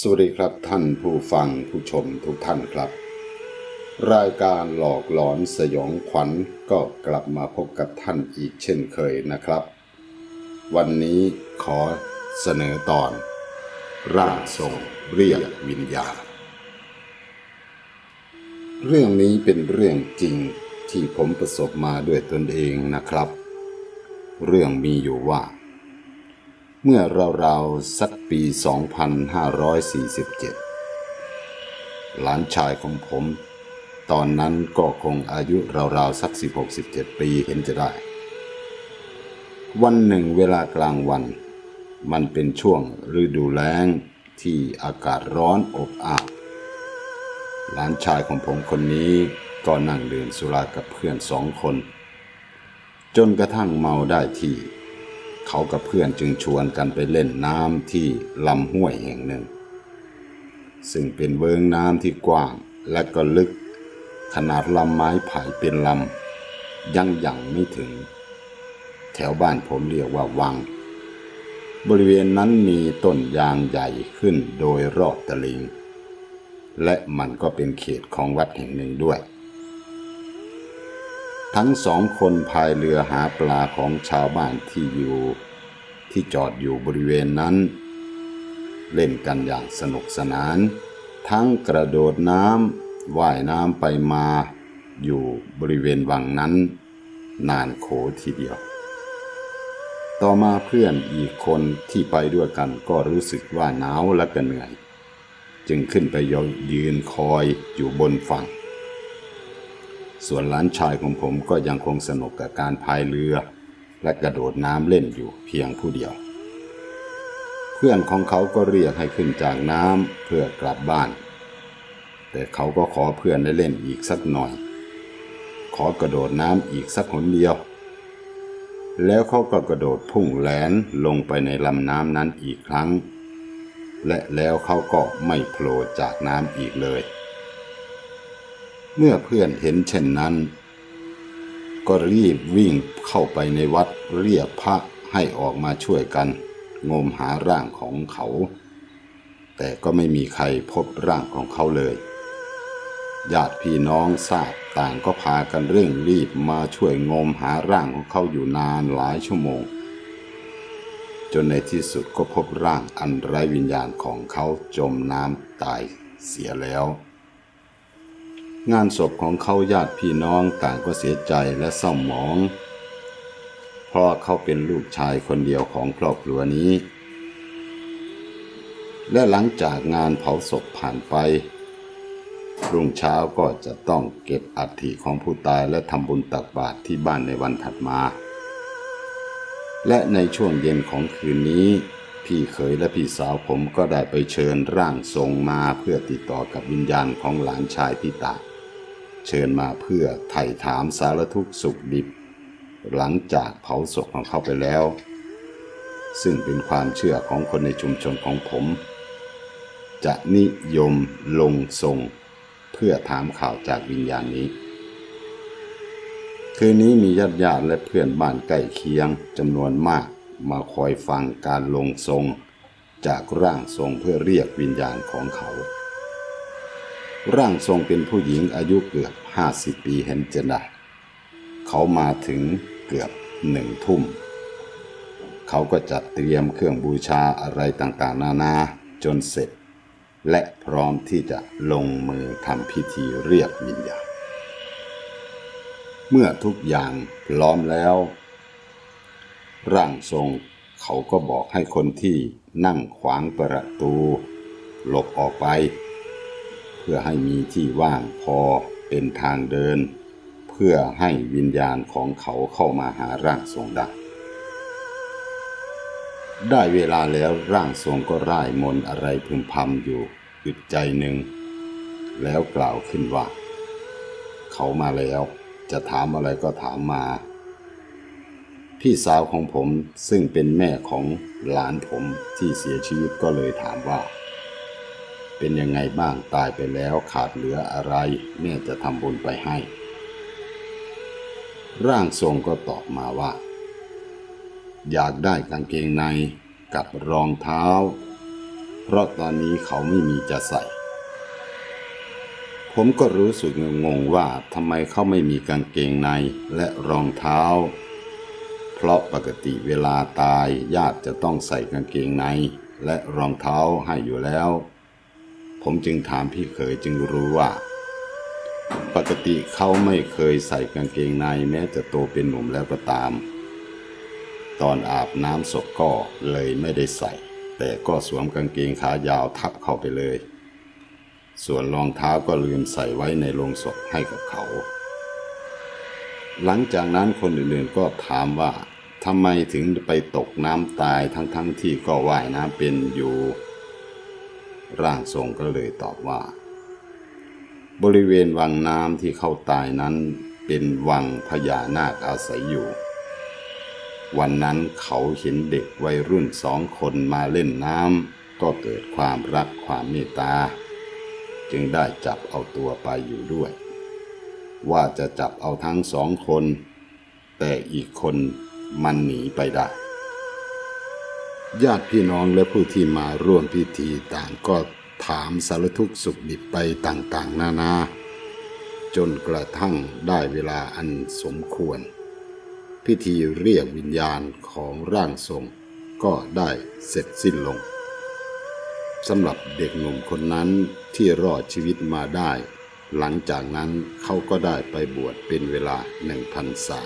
สวัสดีครับท่านผู้ฟังผู้ชมทุกท่านครับ รายการหลอกหลอนสยองขวัญก็กลับมาพบกับท่านอีกเช่นเคยนะครับ วันนี้ขอเสนอตอน ร่างทรงเรียกวิญญาณ เรื่องนี้เป็นเรื่องจริงที่ผมประสบมาด้วยตนเองนะครับ เรื่องมีอยู่ว่า เมื่อราวๆสักปี 2547 หลานชายของผม ตอนนั้นก็คงอายุราวๆสัก 16-17 ปีเห็นจะได้ วันหนึ่งเวลากลางวัน มันเป็นช่วงฤดูแล้งที่อากาศร้อนอบอ้าวหลานชายของผมคนนี้ก็นั่งดื่มสุรากับเพื่อนสองคน จนกระทั่งเมาได้ที่ เขากับเพื่อนจึงชวนกันไปเล่นน้ำที่ลำห้วยแห่งหนึ่ง ซึ่งเป็นเวิงน้ำที่กว้างและก็ลึก ขนาดลำไม้ไผ่เป็นลำยังยังไม่ถึง แถวบ้านผมเรียกว่าวัง บริเวณนั้นมีต้นยางใหญ่ขึ้นโดยรอบตะลิง และมันก็เป็นเขตของวัดแห่งหนึ่งด้วย ทั้งสองคนพายเรือหาปลาของชาวบ้านที่อยู่ ที่จอดอยู่บริเวณนั้น เล่นกันอย่างสนุกสนาน ทั้งกระโดดน้ำว่ายน้ำไปมาอยู่บริเวณวังนั้น นานโขทีเดียว ต่อมาเพื่อนอีกคนที่ไปด้วยกันก็รู้สึกว่าหนาวและก็เหนื่อย จึงขึ้นไปยืนคอยอยู่บนฝั่ง ส่วนหลานชายของผมก็ยังคงสนุกกับการพายเรือ และกระโดดน้ำเล่นอยู่เพียงผู้เดียว เพื่อนของเขาก็เรียกให้ขึ้นจากน้ำเพื่อกลับบ้าน แต่เขาก็ขอเพื่อนได้เล่นอีกสักหน่อย ขอกระโดดน้ำอีกสักหนเดียว แล้วเขาก็กระโดดพุ่งแหลนลงไปในลำน้ำนั้นอีกครั้ง และแล้วเขาก็ไม่โผล่จากน้ำอีกเลย เมื่อเพื่อนเห็นเช่นนั้น ก็รีบวิ่งเข้าไปในวัดเรียกพระให้ออกมาช่วยกัน งมหาร่างของเขา แต่ก็ไม่มีใครพบร่างของเขาเลยญาติพี่น้องทราบต่างก็พากันเร่งรีบมาช่วยงมหาร่างของเขาอยู่นานหลายชั่วโมง จนในที่สุดก็พบร่างอันไร้วิญญาณของเขาจมน้ำตายเสียแล้ว งานศพของเขาญาติพี่น้องต่างก็เสียใจและเศร้าหมอง เพราะเขาเป็นลูกชายคนเดียวของครอบครัวนี้ และหลังจากงานเผาศพผ่านไป รุ่งเช้าก็จะต้องเก็บอัฐิของผู้ตายและทำบุญตักบาตรที่บ้านในวันถัดมา และในช่วงเย็นของคืนนี้พี่เขยและพี่สาวผมก็ได้ไปเชิญร่างทรงมาเพื่อติดต่อกับวิญญาณของหลานชายที่ตาย เชิญมาเพื่อไถ่ถามสารทุกข์สุขดิบ หลังจากเผาศพของเขาไปแล้ว ซึ่งเป็นความเชื่อของคนในชุมชนของผม จะนิยมลงทรงเพื่อถามข่าวจากวิญญาณนี้ คืนนี้มีญาติญาติและเพื่อนบ้านใกล้เคียงจำนวนมากมาคอยฟังการลงทรง จากร่างทรงเพื่อเรียกวิญญาณของเขา ร่างทรงเป็นผู้หญิงอายุเกือบห้าสิบปีเห็นจะได้เขามาถึงเกือบหนึ่งทุ่ม เขาก็จัดเตรียมเครื่องบูชาอะไรต่างๆ นานาจนเสร็จ และพร้อมที่จะลงมือทำพิธีเรียกวิญญาณเมื่อทุกอย่างพร้อมแล้ว ร่างทรงเขาก็บอกให้คนที่นั่งขวางประตู หลบออกไป พื่อให้มีที่ว่างพอเป็นทางเดิน เพื่อให้วิญญาณของเขาเข้ามาหาร่างทรงได้ได้เวลาแล้วร่างทรงก็ร่ายมนอะไรพึมพำอยู่อึดใจหนึ่ง แล้วกล่าวขึ้นว่า เขามาแล้ว จะถามอะไรก็ถามมา พี่สาวของผมซึ่งเป็นแม่ของหลานผมที่เสียชีวิตก็เลยถามว่า เป็นยังไงบ้างตายไปแล้วขาดเหลืออะไรแม่จะทำบุญไปให้ ร่างทรงก็ตอบมาว่า อยากได้กางเกงในกับรองเท้า เพราะตอนนี้เขาไม่มีจะใส่ ผมก็รู้สึกงงว่าทำไมเขาไม่มีกางเกงในและรองเท้า เพราะปกติเวลาตายญาติจะต้องใส่กางเกงในและรองเท้าให้อยู่แล้ว ผมจึงถามพี่เขยจึงรู้ว่า ปกติเขาไม่เคยใส่กางเกงในแม้จะโตเป็นหนุ่มแล้วก็ตาม ตอนอาบน้ำศพก็เลยไม่ได้ใส่ แต่ก็สวมกางเกงขายาวทับเข้าไปเลย ส่วนรองเท้าก็ลืมใส่ไว้ในโลงศพให้กับเขา หลังจากนั้นคนอื่นๆก็ถามว่าทำไมถึงไปตกน้ำตายทั้งๆทที่ก็ว่ายน้ำเป็นอยู่ ร่างทรงก็เลยตอบว่า บริเวณวังน้ำที่เข้าตายนั้นเป็นวังพญานาคอาศัยอยู่ วันนั้นเขาเห็นเด็กวัยรุ่นสองคนมาเล่นน้ำก็เกิดความรักความเมตตา จึงได้จับเอาตัวไปอยู่ด้วย ว่าจะจับเอาทั้งสองคน แต่อีกคนมันหนีไปได้ ญาติพี่น้องและผู้ที่มาร่วมพิธีต่างก็ถามสารทุกข์สุขดิบไปต่างๆ นานา จนกระทั่งได้เวลาอันสมควร พิธีเรียกวิญญาณของร่างทรงก็ได้เสร็จสิ้นลงสำหรับเด็กหนุ่มคนนั้นที่รอดชีวิตมาได้ หลังจากนั้นเขาก็ได้ไปบวชเป็นเวลาหนึ่งพรรษา